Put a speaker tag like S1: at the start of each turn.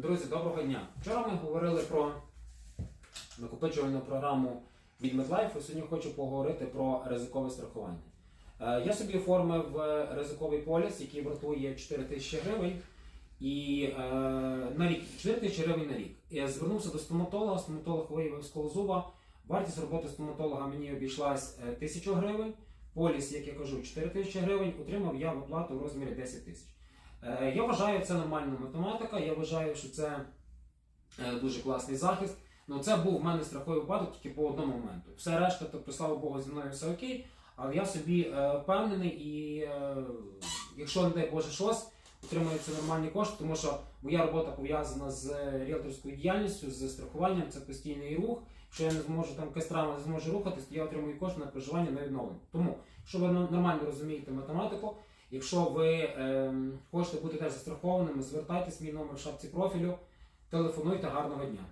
S1: Друзі, доброго дня. Вчора ми говорили про накопичувальну програму від MetLife. Сьогодні хочу поговорити про ризикове страхування. Е, Я собі оформив е, ризиковий поліс, який вартує 4 тисячі гривень. І е, на рік 4 тисячі гривень на рік. Я звернувся до стоматолога, стоматолог виявив сколозуба. Вартість роботи стоматолога мені обійшлась е, 1000 гривень. Поліс, як я кажу, 4 тисячі гривень. Отримав я оплату в розмірі 10 тисяч. Е, Я вважаю, це нормальна математика. Я вважаю, що це е, дуже класний захист. Ну, це був в мене страховий випадок тільки по одному моменту. Все решта, тобто, слава Богу, зі мною все окей. Але я собі е, впевнений, і якщо не дай Боже щось, отримуються нормальні кошти, тому що моя робота пов'язана з ріелторською діяльністю, з страхуванням, це постійний рух. Якщо я не зможу там кастрама не зможу рухатись, то я отримую кошти на проживання на відновлення. Тому, якщо ви нормально розумієте математику, якщо ви е, хочете бути теж застрахованими, звертайтесь, мій номер в шапці профілю, телефонуйте, гарного дня.